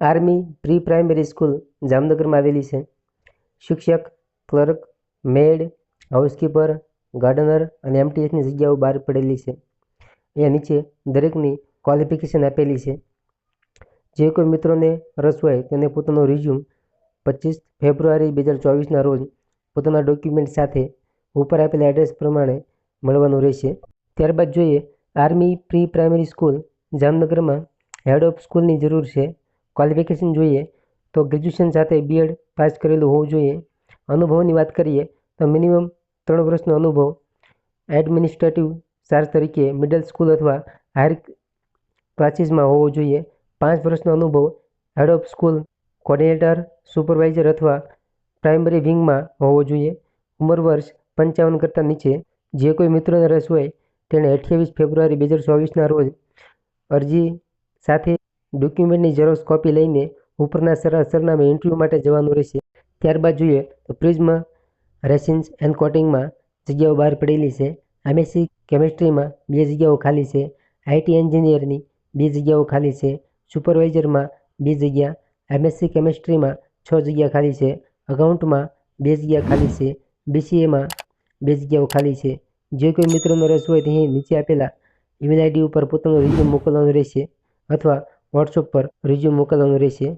Army pre primary school જામનગરમાં આવેલી છે. શિક્ષક, ક્લર્ક, મેડ, હાઉસકીપર, ગાર્ડનર અને એમટીએસની જગ્યાઓ બહાર પડેલી છે. અહીંયા નીચે દરેકની ક્વોલિફિકેશન આપેલી છે. જે કોઈ મિત્રોને રસ હોય તેને પોતાનો રિઝ્યુમ પચીસ ફેબ્રુઆરી બે હજાર ચોવીસના રોજ પોતાના ડોક્યુમેન્ટ સાથે ઉપર આપેલા એડ્રેસ પ્રમાણે મળવાનું રહેશે. ત્યારબાદ જોઈએ આર્મી પ્રી પ્રાઇમરી સ્કૂલ જામનગરમાં હેડ ઓફ સ્કૂલની જરૂર છે. ક્વોલિફિકેશન જોઈએ તો ગ્રેજ્યુએશન સાથે બીએડ પાસ કરેલું હોવું જોઈએ. અનુભવની વાત કરીએ તો મિનિમમ ત્રણ વર્ષનો અનુભવ એડમિનિસ્ટ્રેટિવ ચાર્જ તરીકે મિડલ સ્કૂલ અથવા હાયર ક્લાસીસમાં હોવો જોઈએ. પાંચ વર્ષનો અનુભવ head of school coordinator supervisor અથવા પ્રાઇમરી વિંગમાં હોવો જોઈએ. ઉંમર વર્ષ પંચાવન કરતાં નીચે જે કોઈ મિત્રોને રસ હોય તેણે અઠ્યાવીસ ફેબ્રુઆરી બે હજાર ચોવીસના રોજ અરજી સાથે ડોક્યુમેન્ટની ઝેરોક્ષ કોપી લઈને ઉપરના સર, સરનામે ઇન્ટરવ્યૂ માટે જવાનું રહેશે. ત્યારબાદ જોઈએ તો પ્રિઝમ, રેસિન્સ એન્ડ કોટિંગમાં જગ્યાઓ બહાર પડેલી છે. એમએસસી કેમેસ્ટ્રીમાં બે જગ્યાઓ ખાલી છે. આઈટી એન્જિનિયરની બે જગ્યાઓ ખાલી છે. સુપરવાઇઝરમાં બે જગ્યા. એમએસસી કેમેસ્ટ્રીમાં છ જગ્યા ખાલી છે. અકાઉન્ટમાં બે જગ્યા ખાલી છે. બીસીએમાં બે જગ્યાઓ ખાલી છે. જે કોઈ મિત્રોનો રસ હોય તે નીચે આપેલા ઈમેલ આઈડી ઉપર પોતાનું રિઝ્યુમ મોકલવાનું રહેશે અથવા વોટ્સઅપ પર રિઝ્યુમ મોકલવાનું રહેશે.